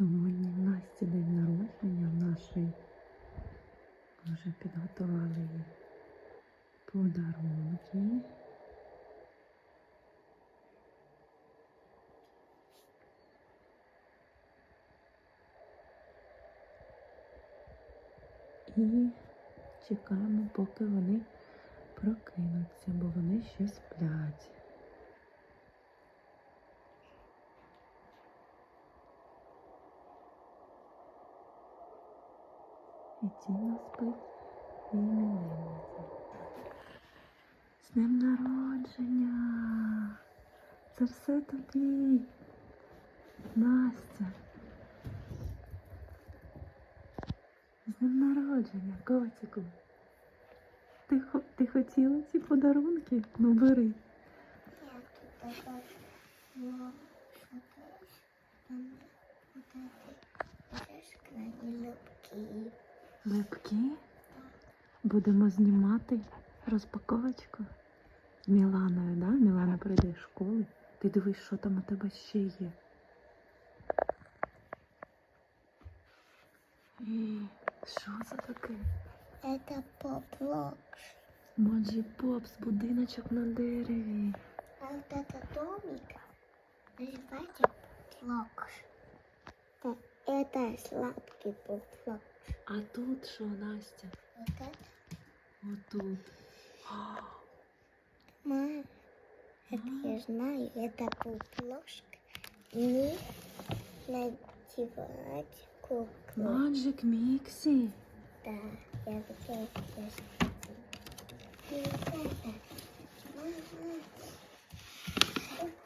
Сьогодні Насті день народження в. Ми вже підготували їй подарунки. І чекаємо, поки вони прокинуться, бо вони ще сплять. І Тіна спить, і Мілениця. З днем народження! Це все тобі, Настя. З днем народження, котику. Ти, ти хотіла ці подарунки? Ну бери. Такая, ну, что-то, там, вот эти, шишка и лепки. Липки. Будемо знімати розпаковочку з Міланою, да? Мілана прийде з школи. Ти дивись, що там у тебе ще є. Ій, Що це таке? Это поплок. Моджі Попс, будиночок на дереві. А вот этот домик называется поплок. Э, Это сладкий поплок. А тут що, Настя? Вот это, Отут. А, мам, это я знаю, это поплошка. Не надевать куклу. Маджик Міксі. Да, я хотела сейчас. И вот это. Мама.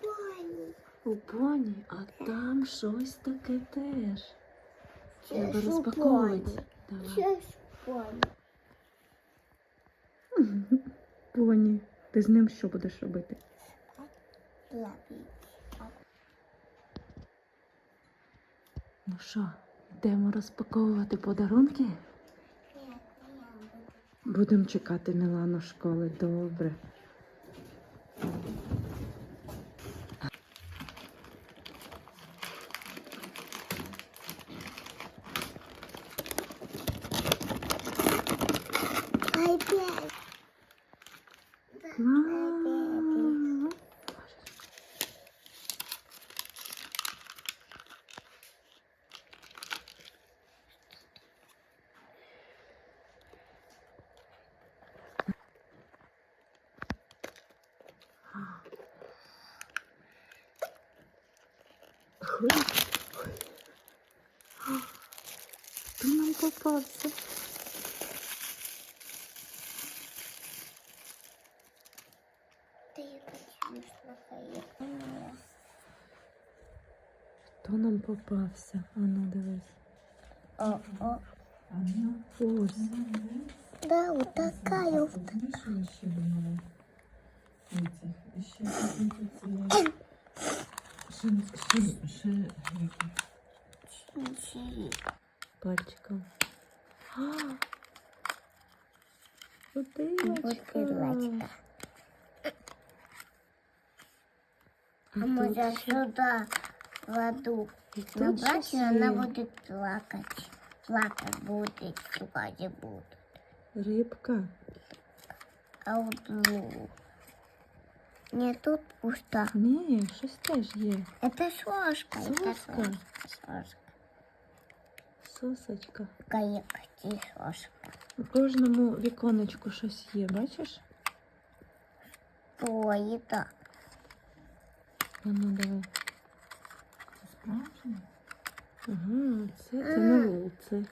Ой, У поні, а там щось таке теж. Треба розпаковувати. Давай. Поні. Ти з ним що будеш робити? Ну що, йдемо розпаковувати подарунки? Будемо чекати Мілану школи. Добре. Опять. Клас! Ой. Хто нам попався? Хто нам попався? А ну дивись. О, о. Ось. Да, вот такая вот. Ничего. Пальчиком. А! Вот Бутилочка. крылечко. А А тут может ще- сюда кладу. і Ну, тут бачиш, щось вона є. буде плакати. Плакати буде, плакати буде. Рибка. А от ну, не тут пусто. Ні, щось теж є. Это сошка. Это Соска. сошка. Сошка. Сосочка. Какая сошка. У кожному віконечку щось є, бачиш? То и так. А ну давай. Справжнє? Ага, це, це не вол, це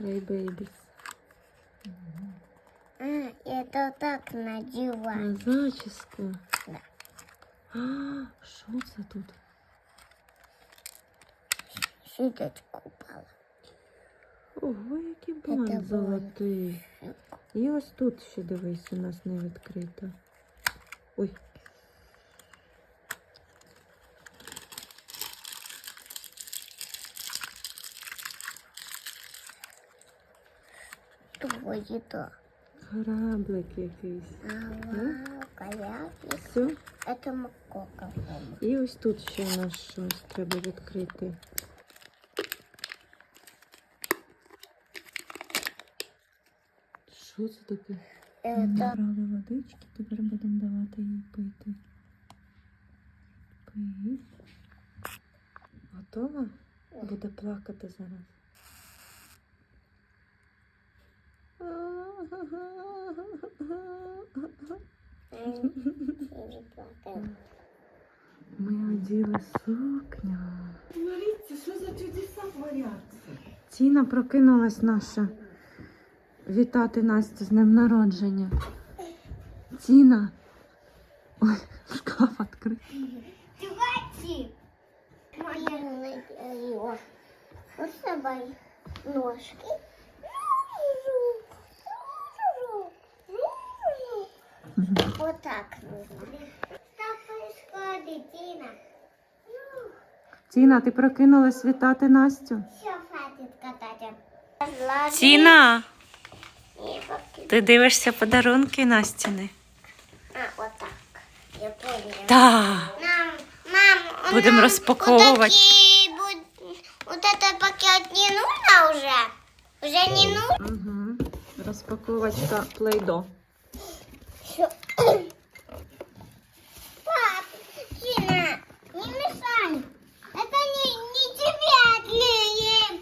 Crybabies. А, это так А надевать. зачіску. Да. А, що це тут? Щиточку упала. Ого, який Це бант бант. золотий. І ось тут ще дивись, у нас не відкрито. Ой, То и то. кораблик якийсь. Ага, Все? Это макока. І ось тут ще у нас щось треба відкрити. Що це таке? Е, Ми набрали водички, тепер будемо давати їй пити. Пий. Готова? Буде плакати зараз. Ми оділи сукню. Смотрите, що за чудеса творяться. Тіна прокинулась наша. Вітати Настю з днем народження. Тіна. Ой, шкаф відкритий. Давайте. Моя ножки. Вот так нужно. Дина? Тіна, ти прокинулась вітати Настю? Все, хватит катать. Тіна, ти дивишся подарунки Настіни? А, вот так. Я поняла. Так. Мам, мам, Будем нам. Вот, этот пакет не нужно уже? Уже не нужно? Угу. Розпаковочка плейдо. Всё. Пап, Тина, не мешай. Это не, не тебе отклеим.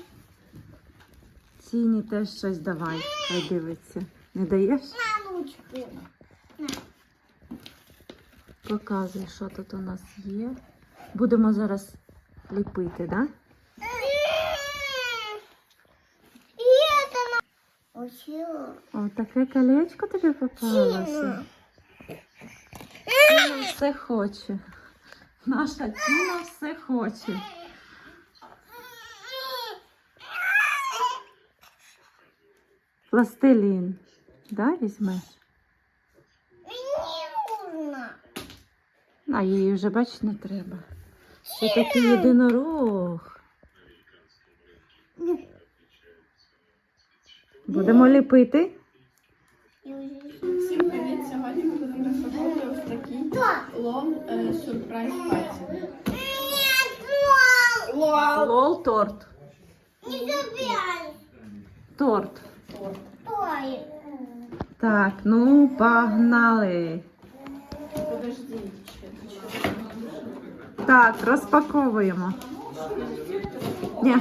Тіні теж щось давай. Хай дивиться. Не даєш? На ручку. Показуй, що тут у нас є. Будемо зараз ліпити, да? О, таке колечко тобі попалося. Тіна все хоче. Наша Тіна все хоче. Пластилін. Да, візьмеш? А її вже бач не треба. Це такий єдинорог. Будемо ліпити. Всім привіт! Сьогодні ми будемо розпаковувати ось такий лол е, сюрприз мам, Лол! Лол торт. не забирай. Торт. Ой. Так, ну погнали. Подожди, Так, розпаковуємо. Ні.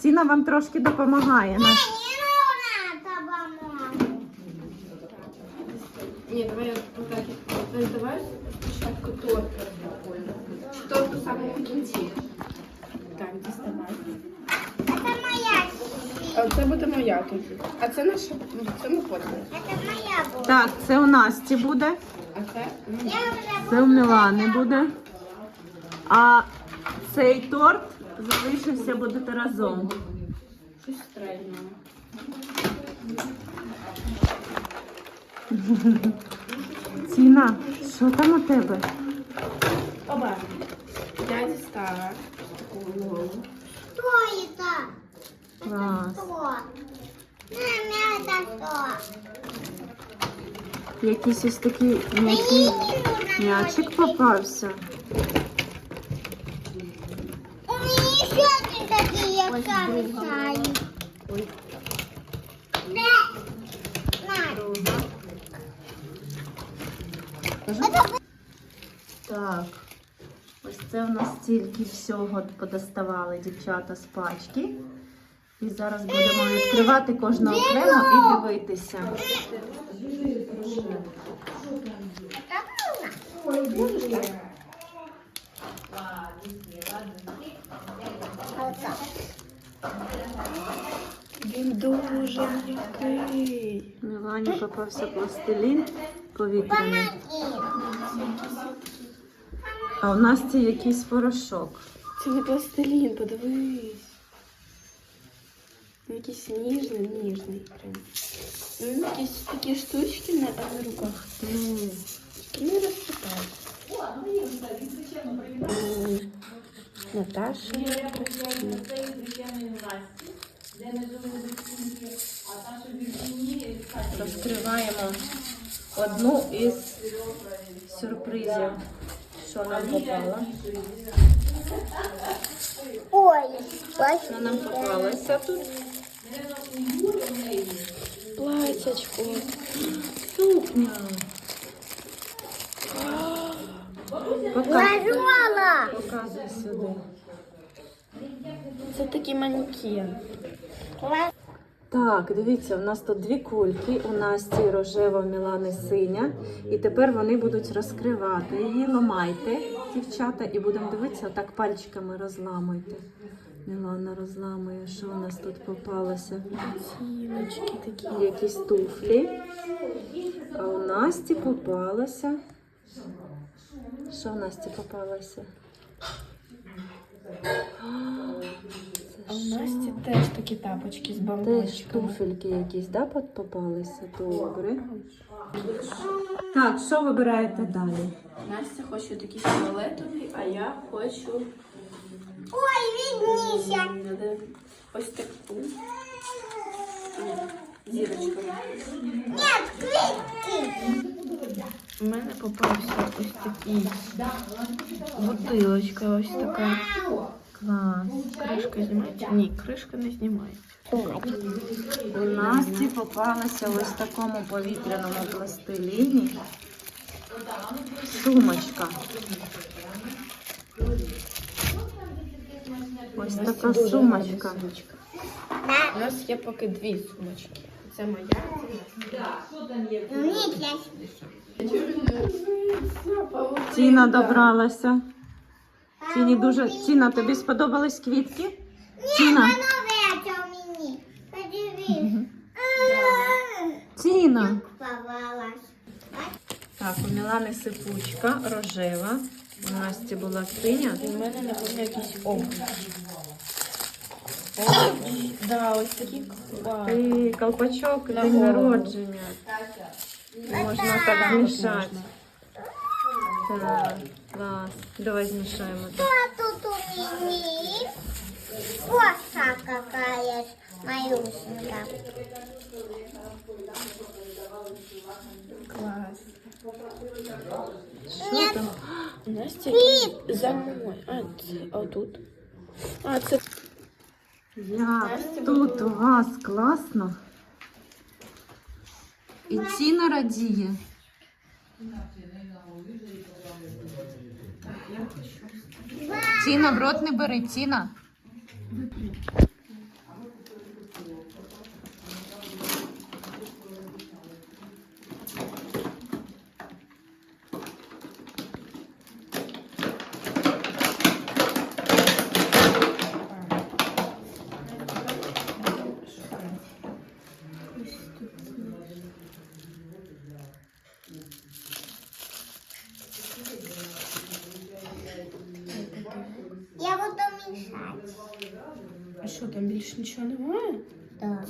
Ціна вам трошки допомагає. Наш. Не нужно. Ні, давай я поки ну, давай спочатку торт розпакуємо. Торт у самому кінці. Так, діставай. Это моя. А це буде моя тоді. А це наша, це ми потім. Это моя будет. Так, це у Насті буде, А це ну, Я уже це у Мілани буде. А цей торт залишився будете разом. щось. Ціна, що там у тебе? Оба. Я дістала таку лолу. Что это? Клас. Что? Мам, это что? Якийсь ось такий м'який м'ячик попався. У меня еще один На. Так, ось це в нас стільки всього подоставали дівчата з пачки. І зараз будемо відкривати кожну окремо і дивитися. вот Він дуже м'який. Мілані попався пластилін повітряний. А у нас це якийсь порошок. Це не пластилін, подивись. Якийсь ніжний, ніжний прям. Ну, якісь такі штучки на, на руках. Ну, Не розпитай. Наташа. Розкриваємо одну із сюрпризів, що нам попало. Ой, Що нам попалося тут? Листячко. Сукня. Показуй, показуй сюди. Це такий манекен. Так, дивіться, у нас тут дві кульки. У Насті рожева, в Мілани синя. І тепер вони будуть розкривати її. Ламайте, дівчата, і будемо дивитися, так пальчиками розламуйте. Мілана розламує, що у нас тут попалося. Ціночки такі. Якісь туфлі. А у Насті попалося. Що у Насті попалося? А у Насті теж такі тапочки з Теж бамбочками. туфельки якісь, да, пот- попалися? Добре. Так, що вибираєте далі? Настя хоче такі фіолетові, а я хочу Ой, видніся. м, ось таку. Ні, Зірочку. Нет, квітки. У мене попався ось такий бутилочка, ось така. Клас. Кришка знімається? Ні, кришка не знімається. У Насті попалася ось в такому повітряному пластиліні. Сумочка. Ось така сумочка. У нас є поки дві сумочки. Це моя. Ні, Тіна добралася. Тіні дуже. Тіна, тобі сподобались квітки? Тіна. Воно вето мені. Подивись. Тіна. Так, у Мілани сипучка рожева. У Насті була синя. У мене, напевно, якийсь обруч. Обруч. Да, ось такий клас. І колпачок На день народження. Можна так змішати. Так, клас. Давай змішаємо так. Что тут у меня? Коса какая малюсенькая. Клас. Що там? Настя замой. А, це, а тут? А, це Як тут у вас класно. І Тіна радіє. Тіна, в рот не бери, Тіна.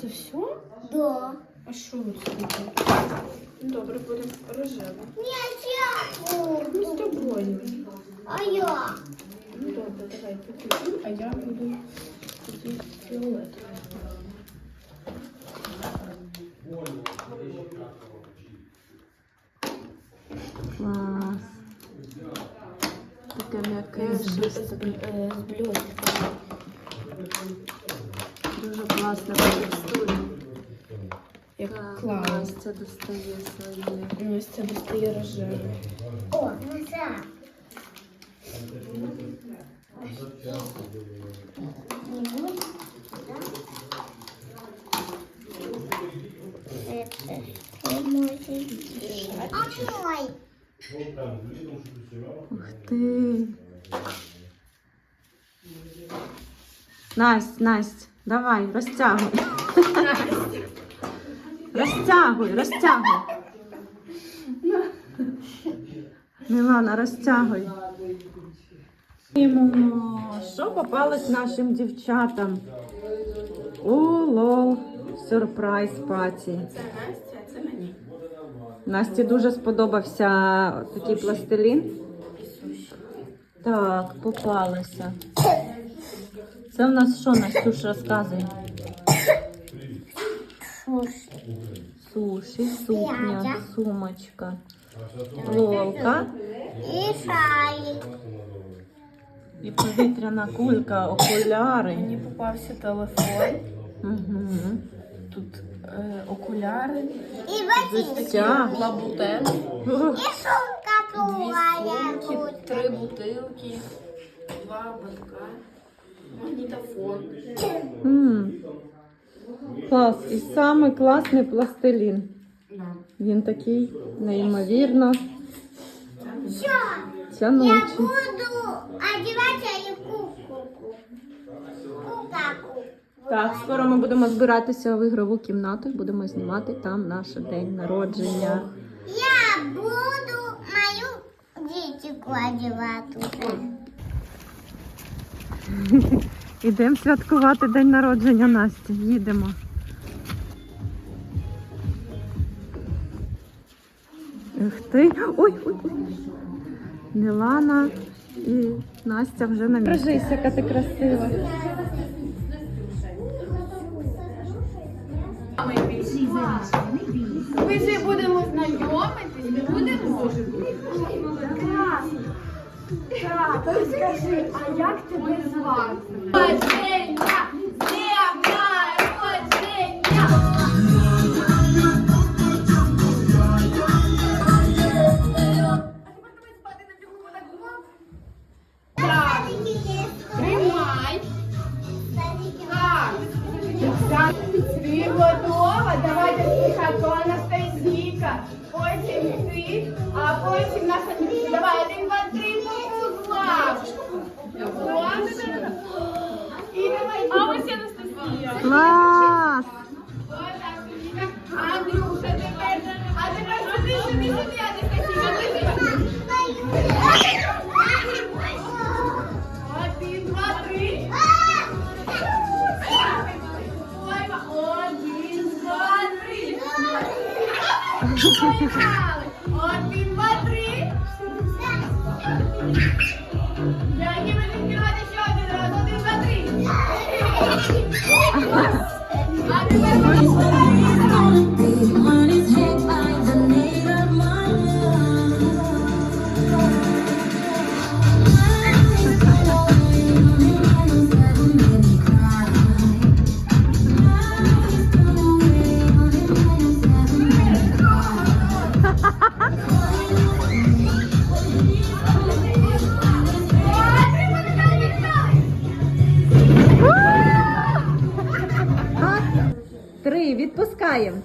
Це все? Да. А що це таке? Добре, будемо рожево. Нет, я буду. Ми з тобою. А я? Ну добре, давай покажу, а я буду тоді фіолетовий. Клас. Таке м'яке, щось таке. з. Дуже класно по текстурі. Як Так, клас. Настя достає своє. Ну, ось це достає рожевий. О, назад. Это мой. А мой. Ух ти. Насть, Насть, давай, розтягуй. Розтягуй, розтягуй. Мілана, розтягуй. Що попалось нашим дівчатам? О, лол, сюрприз паті. Це Настя, це мені. Насті дуже сподобався такий пластилін. Так, попалися. Це в нас що, Настюш, розказує? Суші, сукня, сумочка, лолка И шарик. і повітряна кулька, окуляри. Мені попався телефон. Угу. Тут е, окуляри, И ботинки. Взуття. лабутен, И сумка дві сумки, три бутилки, два батка, магнітофон. М. Клас. І саме класний пластилін. Він такий неймовірно Все. Я тянучий. буду одевать. Кукаку. Так, скоро ми будемо збиратися в ігрову кімнату і будемо знімати там наш день народження. Я буду мою дитику одевать уже. Ідемо святкувати день народження Насті. Їдемо. Ух ти. Ой, ой, ой. Мілана і Настя вже на місці. Кажись, яка ти красива. Ми вже будемо знайомитись, будемо. Так, то скажи, а як тебе звати? Народження! З днем народження! Так, тримай. Так. Так, ти готова? Давайте спочатку Анастасійка, потім ти, а потім наша дівчина. Давай, один, два, три, попузла. І давай. А ось Анастасія. Клас! Андрюша, тепер. А тепер сюди, сюди, сюди, Анастасія. Один, два, три. Один, два, три. Поїхали. Один, два, три. Я буду відкривати ще один раз. Один, два, три. А тепер Три, відпускаємо.